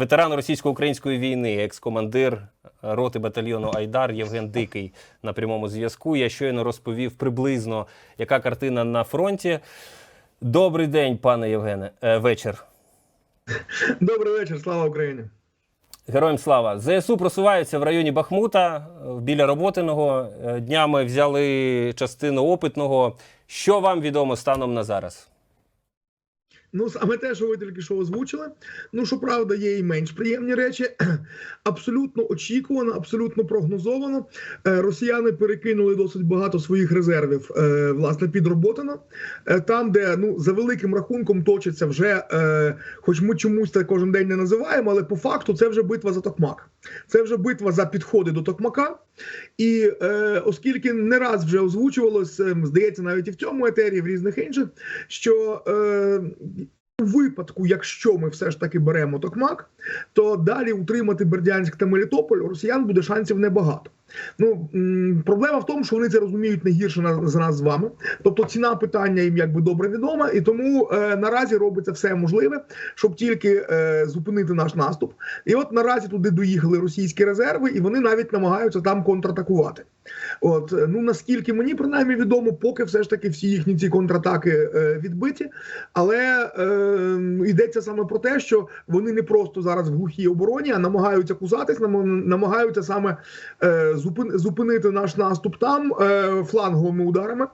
ветеран російсько-української війни, екс-командир роти батальйону Айдар Євген Дикий на прямому зв'язку. Я щойно розповів приблизно, яка картина на фронті. Добрий день, пане Євгене. Е, вечір. Добрий вечір, слава Україні. Героям слава. ЗСУ просуваються в районі Бахмута е, біля роботиного. Е, Днями взяли частину опитного. Що вам відомо станом на зараз? Ну, саме те, що ви тільки що озвучили. Ну, що правда, є і менш приємні речі. Абсолютно очікувано, абсолютно прогнозовано. Е, Росіяни перекинули досить багато своїх резервів, е, власне, підроботано. Е, Там, де ну за великим рахунком точиться вже, хоч ми чомусь це кожен день не називаємо, але по факту це вже битва за Токмак. Це вже битва за підходи до Токмака. І е, оскільки не раз вже озвучувалось, е, здається, навіть і в цьому етері, в різних інших, що е, випадку, якщо ми все ж таки беремо Токмак, то далі утримати Бердянськ та Мелітополь у росіян буде шансів небагато. Ну проблема в тому, що вони це розуміють не гірше за нас з вами. Тобто ціна питання їм якби добре відома, і тому е, наразі робиться все можливе, щоб тільки е, зупинити наш наступ. І от наразі туди доїхали російські резерви, і вони навіть намагаються там контратакувати. От е, ну наскільки мені принаймні відомо, поки все ж таки всі їхні ці контратаки е, відбиті, але е, йдеться саме про те, що вони не просто зараз в глухій обороні, а намагаються кусатись, намагаються саме е, зупинити наш наступ там е, фланговими ударами.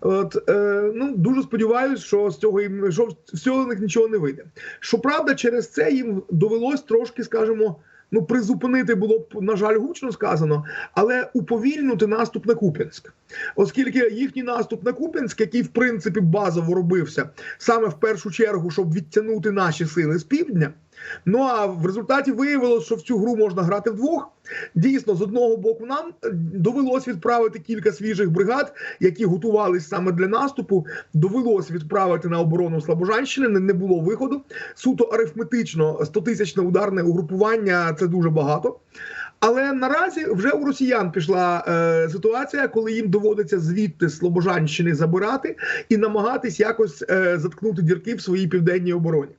От е, ну дуже сподіваюся, що з цього їм що з них нічого не вийде. Щоправда, через це їм довелось трошки, скажімо, ну призупинити було б на жаль гучно сказано, але уповільнити наступ на Куп'янськ, оскільки їхній наступ на Куп'янськ, який в принципі базово робився саме в першу чергу, щоб відтягнути наші сили з півдня. Ну а в результаті виявилось, що в цю гру можна грати вдвох. Дійсно, з одного боку, нам е, довелось відправити кілька свіжих бригад, які готувалися саме для наступу. Довелось відправити на оборону Слобожанщини. Не, не було виходу. Суто арифметично 100-тисячне ударне угрупування це дуже багато. Але наразі вже у росіян пішла е, ситуація, коли їм доводиться звідти Слобожанщини забирати і намагатись якось е, заткнути дірки в своїй південній обороні.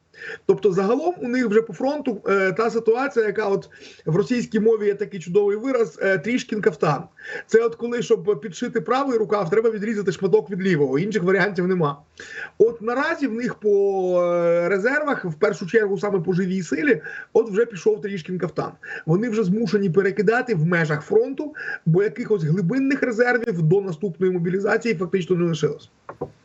Тобто, загалом у них вже по фронту е, та ситуація, яка от в російській мові є такий чудовий вираз е, трішкін кафтан. Це от коли, щоб підшити правий рукав, треба відрізати шматок від лівого. Інших варіантів нема. От наразі в них по е, резервах, в першу чергу, саме по живій силі, от вже пішов трішкін кафтан. Вони вже змушені перекидати в межах фронту, бо якихось глибинних резервів до наступної мобілізації фактично не лишилось.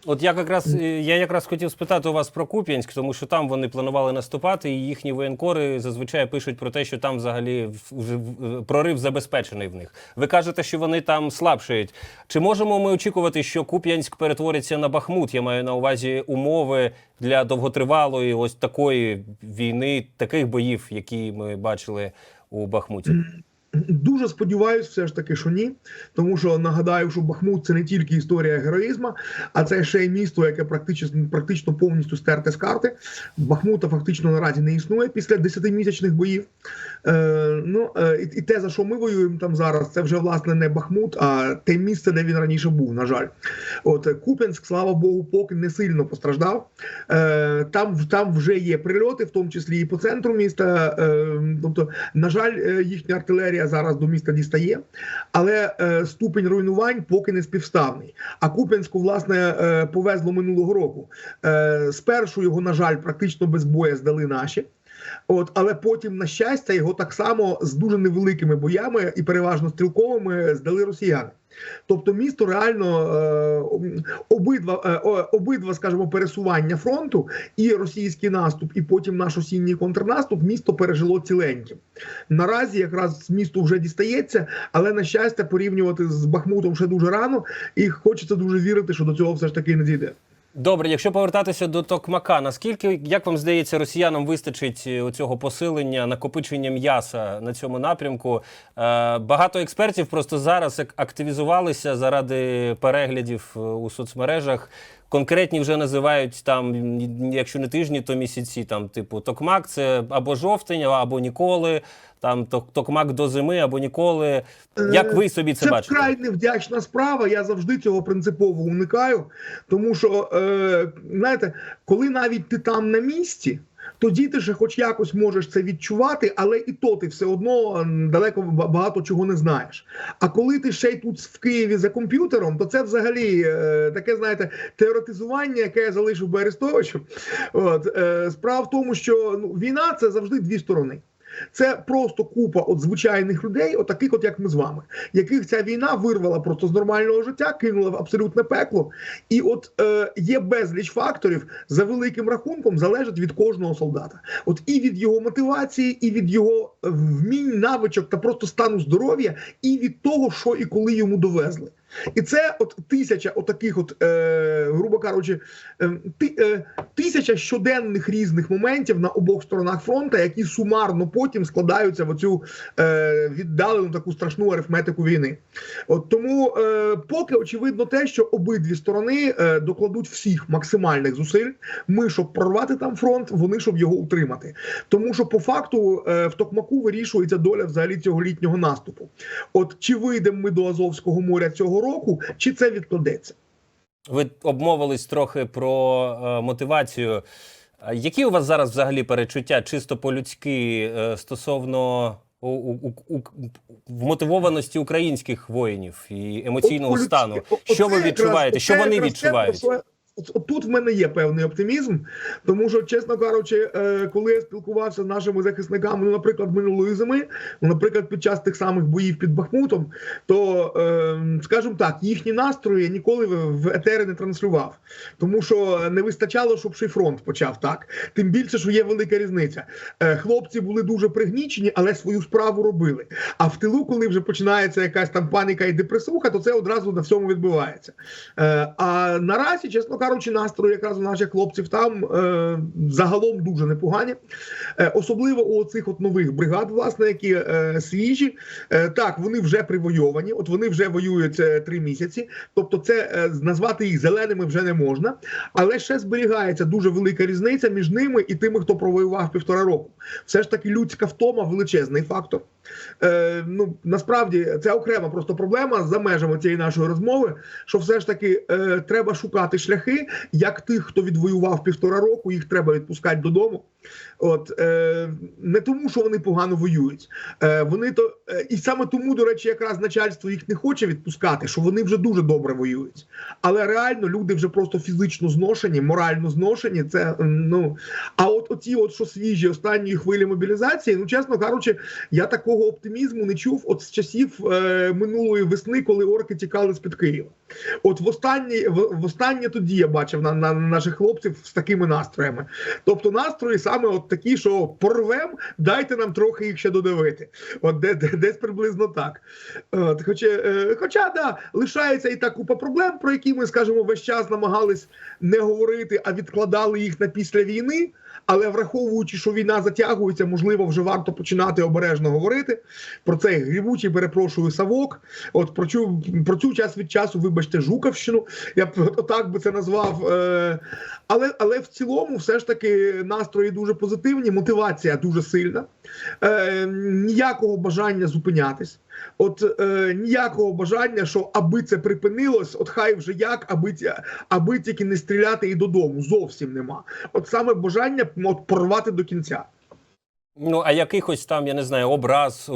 От я якраз я якраз хотів спитати у вас про Куп'янськ, тому що там вони планували наступати, і їхні воєнкори зазвичай пишуть про те, що там взагалі вже прорив забезпечений в них. Ви кажете, що вони там слабшають. Чи можемо ми очікувати, що Куп'янськ перетвориться на Бахмут? Я маю на увазі умови для довготривалої ось такої війни, таких боїв, які ми бачили у Бахмуті. Дуже сподіваюсь, все ж таки, що ні. Тому що нагадаю, що Бахмут це не тільки історія героїзму, а це ще й місто, яке практично практично повністю стерте з карти. Бахмута фактично наразі не існує після 10-місячних боїв. Е, ну е, і, те, за що ми воюємо там зараз, це вже власне не Бахмут, а те місце, де він раніше був. На жаль, от Куп'янськ, слава Богу, поки не сильно постраждав. Е, там там вже є прильоти, в тому числі і по центру міста. Е, тобто, на жаль, е, їхня артилерія зараз до міста дістає, але е, ступень руйнувань поки не співставний. А Куп'янську, власне, е, повезло минулого року. Е, спершу його, на жаль, практично без боя здали наші. От, але потім, на щастя, його так само з дуже невеликими боями і переважно стрілковими здали росіяни. Тобто місто реально е, обидва, е, обидва, скажімо, пересування фронту і російський наступ, і потім наш осінній контрнаступ місто пережило ціленьким. Наразі якраз місту вже дістається, але на щастя порівнювати з Бахмутом ще дуже рано, і хочеться дуже вірити, що до цього все ж таки не дійде. Добре, якщо повертатися до Токмака, наскільки, як вам здається, росіянам вистачить е, оцього посилення, накопичення м'яса на цьому напрямку? Е, багато експертів просто зараз активізувалися заради переглядів е, у соцмережах. Конкретні вже називають там, якщо не тижні, то місяці. Там, типу, Токмак це або жовтень, або ніколи. Там Токмак до зими або ніколи. Як ви собі це, це бачите? вкрай невдячна справа. Я завжди цього принципово уникаю. Тому що, е, знаєте, коли навіть ти там на місці, тоді ти ще хоч якось можеш це відчувати, але і то ти все одно далеко багато чого не знаєш. А коли ти ще й тут в Києві за комп'ютером, то це взагалі е, таке, знаєте, теоретизування, яке я залишив би Арестовичу. От е, справа в тому, що ну, війна це завжди дві сторони. Це просто купа от звичайних людей, от таких, от як ми з вами, яких ця війна вирвала просто з нормального життя, кинула в абсолютне пекло. І от е, є безліч факторів за великим рахунком залежать від кожного солдата. От і від його мотивації, і від його е, вмінь, навичок та просто стану здоров'я, і від того, що і коли йому довезли. І це от тисяча отаких, от, е, грубо кажучи, е, ти, е, тисяча щоденних різних моментів на обох сторонах фронту, які сумарно потім складаються в оцю е, віддалену таку страшну арифметику війни. От тому е, поки очевидно те, що обидві сторони е, докладуть всіх максимальних зусиль. Ми, щоб прорвати там фронт, вони щоб його утримати. Тому що по факту е, в Токмаку вирішується доля взагалі цього літнього наступу. От чи вийдемо ми до Азовського моря цього року, чи це відкладеться? Ви обмовились трохи про е, мотивацію. Які у вас зараз взагалі перечуття чисто по-людськи е, стосовно у, у, у, вмотивованості українських воїнів і емоційного От, стану? Що ви відчуваєте? Що вони відчувають? Тут в мене є певний оптимізм, тому що, чесно кажучи, е, коли я спілкувався з нашими захисниками, ну, наприклад, минулої зими, ну, наприклад, під час тих самих боїв під Бахмутом, то, е, скажімо так, їхні настрої я ніколи в етери не транслював, тому що не вистачало, щоб ще фронт почав так. Тим більше, що є велика різниця. Е, Хлопці були дуже пригнічені, але свою справу робили. А в тилу, коли вже починається якась там паніка і депресуха, то це одразу на всьому відбувається. А наразі, чесно кажучи, настрої якраз у наших хлопців там е, загалом дуже непогані. Е, особливо у цих от нових бригад, власне, які е, свіжі. Е, так, вони вже привойовані, от вони вже воюють е, три місяці. Тобто, це е, назвати їх зеленими вже не можна. Але ще зберігається дуже велика різниця між ними і тими, хто провоював півтора року. Все ж таки людська втома величезний фактор. Е, ну насправді це окрема просто проблема за межами цієї нашої розмови. Що все ж таки е, треба шукати шляхи, як тих, хто відвоював півтора року, їх треба відпускати додому. От е, не тому, що вони погано воюють. Е, вони то е, і саме тому, до речі, якраз начальство їх не хоче відпускати, що вони вже дуже добре воюють. Але реально люди вже просто фізично зношені, морально зношені. Це ну а от оці, от що свіжі останньої хвилі мобілізації, ну чесно кажучи, я такого оптимізму не чув от з часів е, минулої весни, коли орки тікали з під Києва. От в останній в, в останнє тоді я бачив на, на наших хлопців з такими настроями. Тобто настрої саме от такі, що порвем, дайте нам трохи їх ще додавити. От де, де, десь приблизно так. От, хоча, е, хоча да, лишається і та купа проблем, про які ми, скажімо, весь час намагались не говорити, а відкладали їх на після війни. Але враховуючи, що війна затягується, можливо, вже варто починати обережно говорити про цей грівучий, перепрошую, савок. От про цю про цю час від часу, вибачте, Жуковщину. Я б отак би це назвав. Е, але, але в цілому, все ж таки, настрої дуже позитивні, мотивація дуже сильна. Е, ніякого бажання зупинятись. От е, ніякого бажання, що аби це припинилось, от хай вже як, аби, аби тільки не стріляти і додому. Зовсім нема. От саме бажання от, порвати до кінця. Ну а якихось там, я не знаю, образ,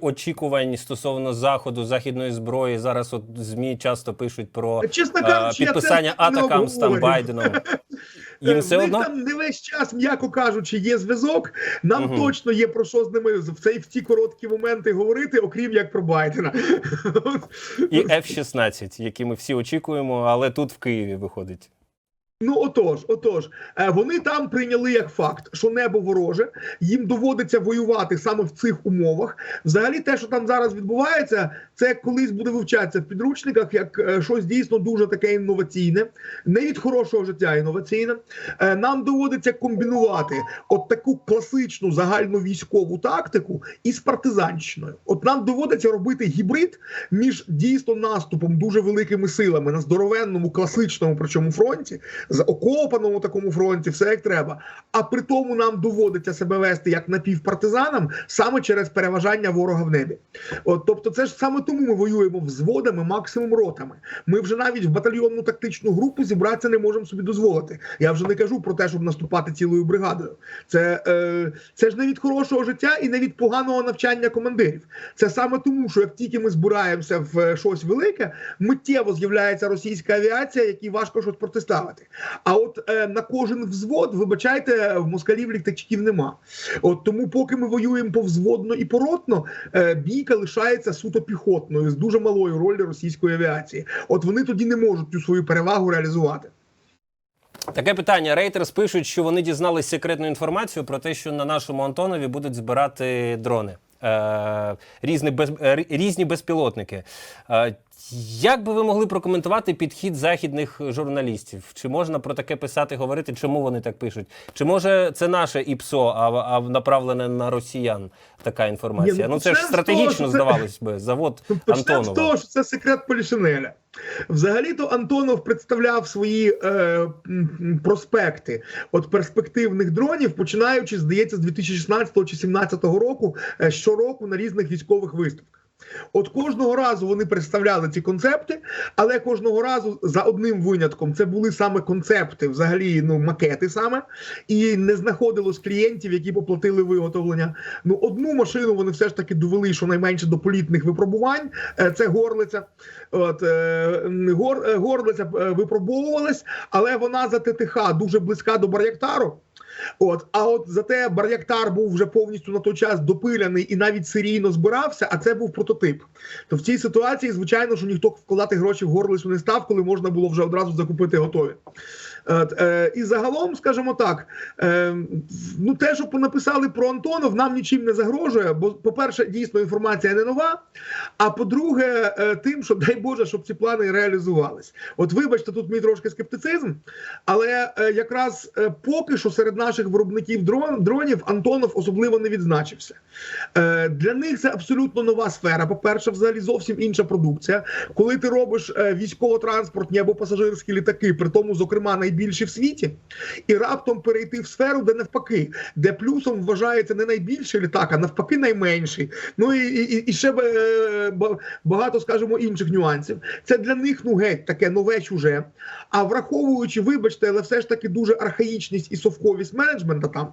очікувань стосовно заходу, західної зброї. Зараз от змі часто пишуть про Чесно е, кажучи, підписання атакам з там. Байденом. Їм Е, все в них одно там не весь час, м'яко кажучи, є зв'язок. Нам угу. точно є про що з ними в цей в ці короткі моменти говорити, окрім як про Байдена. і F-16, які ми всі очікуємо, але тут в Києві виходить. Ну отож, отож, е, вони там прийняли як факт, що небо вороже, їм доводиться воювати саме в цих умовах. Взагалі, те, що там зараз відбувається, це колись буде вивчатися в підручниках як е, щось дійсно дуже таке інноваційне, не від хорошого життя інноваційне. Е, Нам доводиться комбінувати от таку класичну загальну військову тактику із партизанщиною. От нам доводиться робити гібрид між дійсно наступом дуже великими силами на здоровенному класичному причому фронті з окопаному такому фронті, все як треба. А при тому нам доводиться себе вести як напівпартизанам саме через переважання ворога в небі. От, тобто, це ж саме тому ми воюємо взводами, максимум ротами. Ми вже навіть в батальйонну тактичну групу зібратися не можемо собі дозволити. Я вже не кажу про те, щоб наступати цілою бригадою. Це, е, це ж не від хорошого життя і не від поганого навчання командирів. Це саме тому, що як тільки ми збираємося в е, щось велике, миттєво з'являється російська авіація, якій важко щось протиставити. А от е, на кожен взвод, вибачайте, в москалів літачків нема. От тому, поки ми воюємо повзводно і поротно, е, бійка лишається суто піхотною з дуже малою роллю російської авіації. От вони тоді не можуть цю свою перевагу реалізувати. Таке питання. Рейтерс пишуть, що вони дізнались секретну інформацію про те, що на нашому Антонові будуть збирати дрони. Е, різні, без, е, різні безпілотники. Як би ви могли прокоментувати підхід західних журналістів? Чи можна про таке писати, говорити? Чому вони так пишуть? Чи може це наше ІПСО, а, а направлене на росіян така інформація? Ні, ну, ну це ж того, стратегічно це- здавалось би. Завод Почнемо з того, що це секрет Полішинеля. Взагалі-то Антонов представляв свої е, проспекти от перспективних дронів, починаючи, здається, з 2016 чи 2017 року, е, щороку на різних військових виставках. От кожного разу вони представляли ці концепти, але кожного разу за одним винятком це були саме концепти, взагалі ну макети саме, і не знаходилось клієнтів, які поплатили виготовлення. Ну одну машину вони все ж таки довели, що найменше до політних випробувань. Е, Це горлиця. От е, гор, е, горлиця е, випробовувалась, але вона за ТТХ дуже близька до Бар'яктару. От, а от зате Бар'яктар був вже повністю на той час допиляний і навіть серійно збирався, а це був прототип. То в цій ситуації, звичайно, що ніхто вкладати гроші в горлицю не став, коли можна було вже одразу закупити готові. Е, і загалом, скажімо так, е, ну те, що понаписали про Антонов, нам нічим не загрожує. Бо, по-перше, дійсно інформація не нова. А по-друге, е, тим, що дай Боже, щоб ці плани реалізувались. От, вибачте, тут мій трошки скептицизм, але якраз поки що серед наших виробників дрон, дронів Антонов особливо не відзначився. Для них це абсолютно нова сфера. По-перше, взагалі зовсім інша продукція. Коли ти робиш військово-транспортні або пасажирські літаки, при тому, зокрема, найбільші в світі, і раптом перейти в сферу, де навпаки, де плюсом вважається не найбільший літак, а навпаки, найменший. Ну і, і, і ще е, багато, скажімо, інших нюансів. Це для них ну геть таке нове чуже. А враховуючи, вибачте, але все ж таки дуже архаїчність і совковість менеджмента там.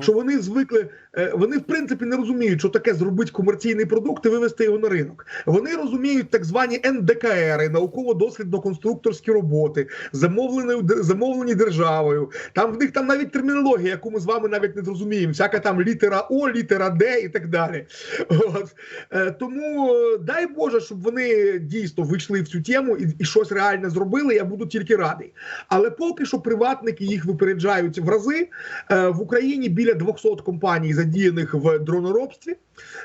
Що вони звикли, е, вони в принципі не розуміють, що таке зробити комерційний продукт і вивести його на ринок. Вони розуміють так звані НДКРи, науково-дослідно-конструкторські роботи, замовлені, замовлені державою. Там в них там навіть термінологія, яку ми з вами навіть не зрозуміємо. Всяка там літера О, літера Д і так далі. От. Е, Тому е, дай Боже, щоб вони дійсно вийшли в цю тему і, і щось реальне зробили. Я буду тільки радий. Але поки що приватники їх випереджають в рази. В Україні біля 200 компаній задіяних в дроноробстві.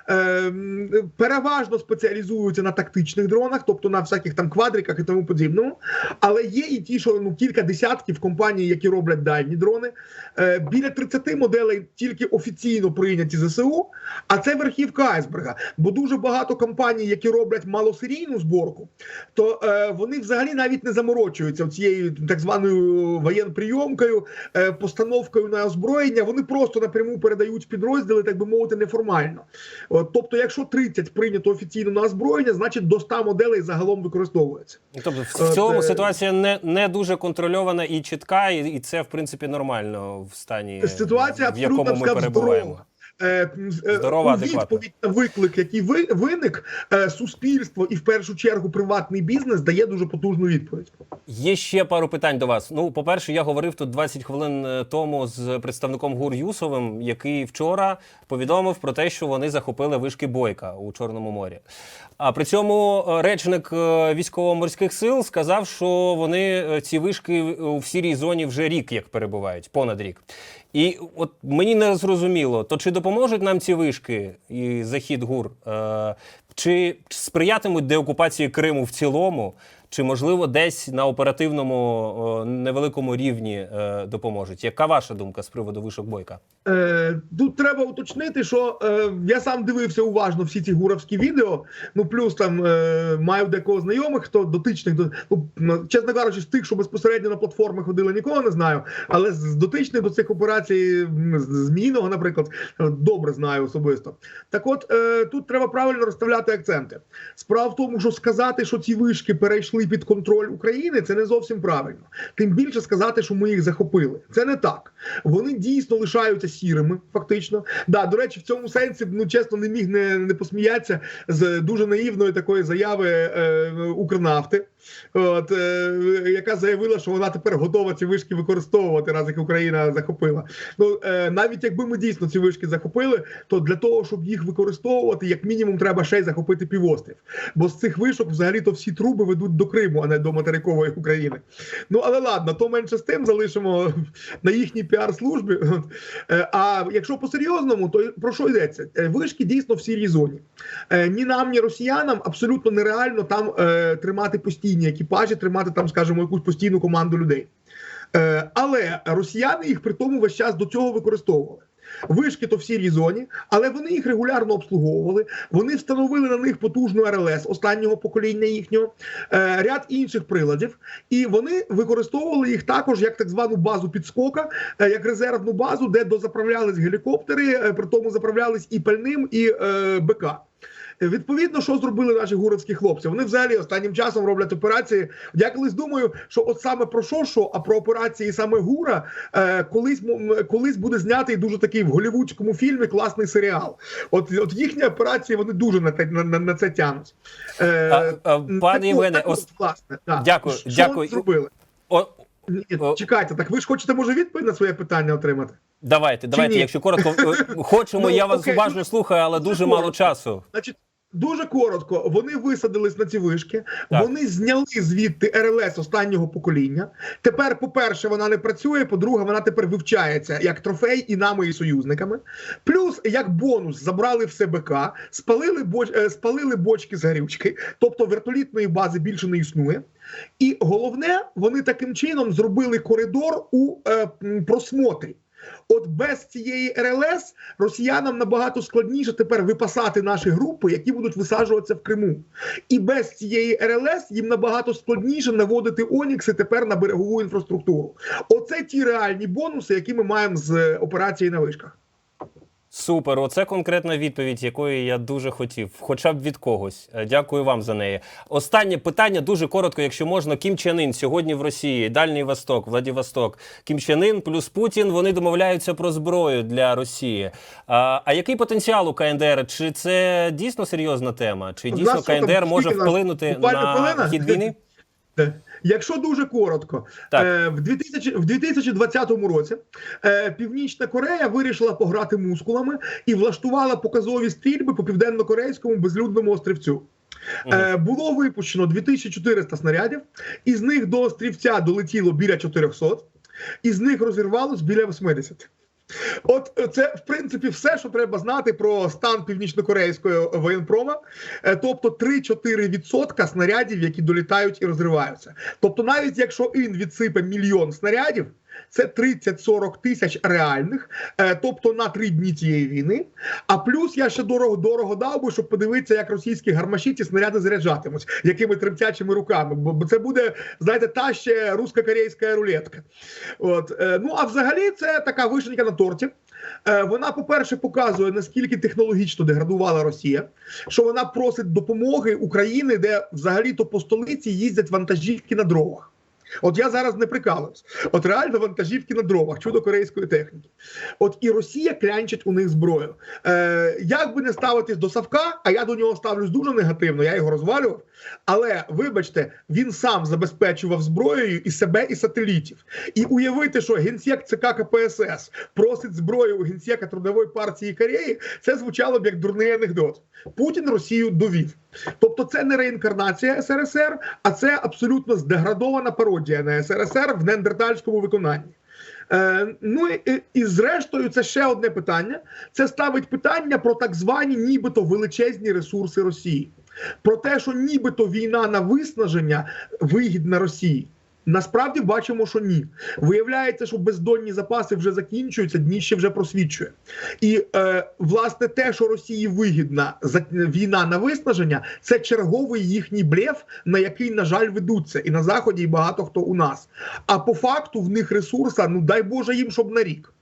Ем, Переважно спеціалізуються на тактичних дронах, тобто на всяких там квадриках і тому подібному. Але є і ті, що ну кілька десятків компаній, які роблять дальні дрони. Е, Біля 30 моделей тільки офіційно прийняті ЗСУ, а це верхівка айсберга. Бо дуже багато компаній, які роблять малосерійну зборку, то е, вони взагалі навіть не заморочуються цією так званою воєнприйомкою, е, постановкою на озброєння. Вони просто напряму передають підрозділи, так би мовити, неформально. От, тобто, якщо 30 прийнято офіційно на озброєння, значить до 100 моделей загалом використовується. Тобто в цьому це... ситуація не, не дуже контрольована і чітка, і, і це в принципі нормально в стані, Ситуація в якому ми перебуваємо. здорова. Е, е, Здорова, у відповідь на виклик, який ви, виник, е, суспільство і в першу чергу приватний бізнес дає дуже потужну відповідь. Є ще пару питань до вас. Ну, по-перше, я говорив тут 20 хвилин тому з представником ГУР Юсовим, який вчора повідомив про те, що вони захопили вишки Бойка у Чорному морі. А при цьому речник військово-морських сил сказав, що вони ці вишки у сірій зоні вже рік як перебувають, понад рік. І от мені не зрозуміло, то чи допоможуть нам ці вишки і захід ГУР, е, чи сприятимуть деокупації Криму в цілому, чи можливо десь на оперативному невеликому рівні е, допоможуть? Яка ваша думка з приводу вишок бойка? Е, тут треба уточнити, що е, я сам дивився уважно всі ці гуровські відео. Ну плюс там е, маю декого знайомих, хто дотичних до ну чесно кажучи, з тих, що безпосередньо на платформи ходили, нікого не знаю. Але з дотичних до цих операцій змійного, наприклад, е, добре знаю особисто. Так, от е, тут треба правильно розставляти акценти. Справа в тому, що сказати, що ці вишки перейшли під контроль України, це не зовсім правильно. Тим більше сказати, що ми їх захопили. Це не так. Вони дійсно лишаються сірими, фактично. Да, до речі, в цьому сенсі, ну чесно, не міг не, не посміятися з дуже наївної такої заяви е, Укрнафти, от, е, яка заявила, що вона тепер готова ці вишки використовувати, раз як Україна захопила. Ну е, навіть якби ми дійсно ці вишки захопили, то для того, щоб їх використовувати, як мінімум, треба ще й захопити півострів. Бо з цих вишок взагалі то всі труби ведуть до Криму, а не до материкової України. Ну але ладно, то менше з тим залишимо на їхній піар-службі. Е, А якщо по-серйозному, то про що йдеться? Е, Вишки дійсно в сірій зоні. Е, Ні нам, ні росіянам абсолютно нереально там тримати постійні екіпажі, тримати там, скажімо, якусь постійну команду людей. Але росіяни їх при тому весь час до цього використовували. Вишки то в сірій зоні, але вони їх регулярно обслуговували. Вони встановили на них потужну РЛС останнього покоління їхнього, е, ряд інших приладів, і вони використовували їх також як так звану базу підскока, е, як резервну базу, де дозаправлялись гелікоптери, е, при тому заправлялись і пальним, і БК. Відповідно, що зробили наші гуровські хлопці? Вони взагалі останнім часом роблять операції. Я колись думаю, що от саме про що, що а про операції саме гура е, колись колись буде знятий дуже такий в голівудському фільмі класний серіал. От, от їхні операції вони дуже на те на, на, на це тянуть. Е, А, а, пане Євгене, ос- власне, да. Дякую, Що дякую. зробили? О, Ні, чекайте, так ви ж хочете може відповідь на своє питання отримати? давайте, давайте, ні? якщо коротко, е, хочемо, Ну, я вас окей, уважно слухаю, але дуже дуже мало часу. Значить, дуже коротко, вони висадились на ці вишки, Так. вони зняли звідти РЛС останнього покоління. Тепер, по-перше, вона не працює. По-друге, вона тепер вивчається як трофей і нами, і союзниками. Плюс, як бонус, забрали все БК, спалили боч, е, спалили бочки з горючки, тобто вертолітної бази більше не існує. І головне, вони таким чином зробили коридор у е, просмотрі. От без цієї РЛС росіянам набагато складніше тепер випасати наші групи, які будуть висаджуватися в Криму. І без цієї РЛС їм набагато складніше наводити Онікси тепер на берегову інфраструктуру. Оце ті реальні бонуси, які ми маємо з е, операції на вишках. Супер, оце конкретна відповідь, якої я дуже хотів, хоча б від когось. Е, Дякую вам за неї. Останнє питання дуже коротко, якщо можна. Кім Чен Ін сьогодні в Росії, Дальній Восток, Владивосток. Кім Чен Ін плюс Путін. Вони домовляються про зброю для Росії. А, а який потенціал у КНДР? Чи це дійсно серйозна тема? Чи дійсно КНДР може вплинути на хід війни? Якщо дуже коротко, Так. е, в 2000, в 2020 році е, Північна Корея вирішила пограти мускулами і влаштувала показові стрільби по південно-корейському безлюдному острівцю. Е, було випущено 2400 снарядів, із них до острівця долетіло біля 400, із них розірвалось біля 80. От е, це в принципі все, що треба знати про стан північно-корейської воєнпрома. Е, Тобто 3-4% снарядів, які долітають і розриваються. Тобто, навіть якщо ін відсипе мільйон снарядів. Це 30-40 тисяч реальних, е, тобто на три дні цієї війни. А плюс я ще дорого дорого дав би, щоб подивитися, як російські гармаші ці снаряди заряджатимуть, якими тремтячими руками. Бо це буде, знаєте, та ще русько-корейська рулетка. От е, ну а взагалі це така вишенька на торті. Е, Вона, по-перше, показує наскільки технологічно деградувала Росія, що вона просить допомоги України, де взагалі-то по столиці їздять вантажівки на дровах. От я зараз не прикалуюсь. От реально вантажівки на дровах, чудо корейської техніки. От і Росія клянчить у них зброю. Е, як би не ставитись до Савка, а я до нього ставлюсь дуже негативно, я його розвалював. Але вибачте, він сам забезпечував зброєю і себе, і сателітів. І уявити, що генсек ЦК КПСС просить зброю у генсека Трудової партії Кореї, це звучало б як дурний анекдот. Путін Росію довів. Тобто, це не реінкарнація СРСР, а це абсолютно здеградована пародія на СРСР в неандертальському виконанні. Е, ну і, і зрештою, це ще одне питання. Це ставить питання про так звані, нібито величезні ресурси Росії. Про те, що нібито війна на виснаження вигідна Росії. Насправді бачимо, що ні. Виявляється, що бездонні запаси вже закінчуються, дніще вже просвічує. І е, власне те, що Росії вигідна війна на виснаження, це черговий їхній блеф, на який, на жаль, ведуться і на заході, і багато хто у нас. А по факту в них ресурса, ну дай Боже їм, щоб на рік.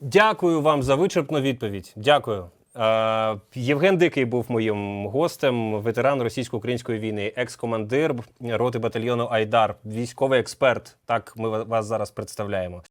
Дякую вам за вичерпну відповідь. Дякую. Е, Євген Дикий був моїм гостем, ветеран російсько-української війни, екс-командир роти батальйону Айдар, військовий експерт. Так ми вас зараз представляємо.